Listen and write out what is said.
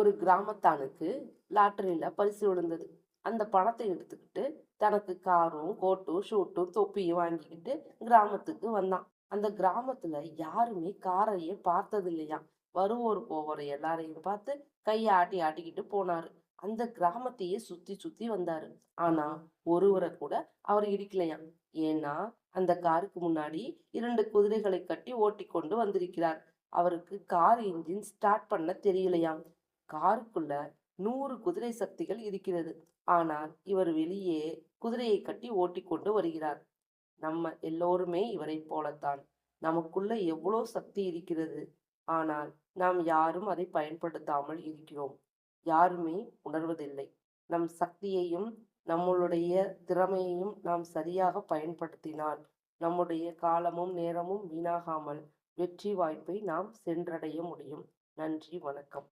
ஒரு கிராமத்தானுக்கு லாட்டரியில் பரிசு விழுந்தது. அந்த பணத்தை எடுத்துக்கிட்டு தனக்கு காரும் கோட்டும் ஷூட்டும் தொப்பியும் வாங்கிக்கிட்டு கிராமத்துக்கு வந்தான். அந்த கிராமத்துல யாருமே காரையே பார்த்தது இல்லையா வருவோர் போவோர் எல்லாரையும் பார்த்து கையை ஆட்டி ஆட்டிக்கிட்டு போனாரு. அந்த கிராமத்தையே சுத்தி சுத்தி வந்தாரு. ஆனா ஒருவரை கூட அவர் இடிக்கலையாம் ஏன்னா அந்த காருக்கு முன்னாடி இரண்டு குதிரைகளை கட்டி ஓட்டி கொண்டு வந்திருக்கிறார். அவருக்கு கார் இன்ஜின் ஸ்டார்ட் பண்ண தெரியலையாம் காருக்குள்ள நூறு குதிரை சக்திகள் இருக்கிறது. ஆனால் இவர் வெளியே குதிரையை கட்டி ஓட்டி கொண்டு வருகிறார். நம்ம எல்லோருமே இவரை போலத்தான். நமக்குள்ள எவ்வளோ சக்தி இருக்கிறது. ஆனால் நாம் யாரும் அதை பயன்படுத்தாமல் இருக்கிறோம். யாருமே உணர்வதில்லை. நம் சக்தியையும் நம்மளுடைய திறமையையும் நாம் சரியாக பயன்படுத்தினால் நம்முடைய காலமும் நேரமும் வீணாகாமல் வெற்றி வாய்ப்பை நாம் சென்றடைய முடியும். நன்றி வணக்கம்.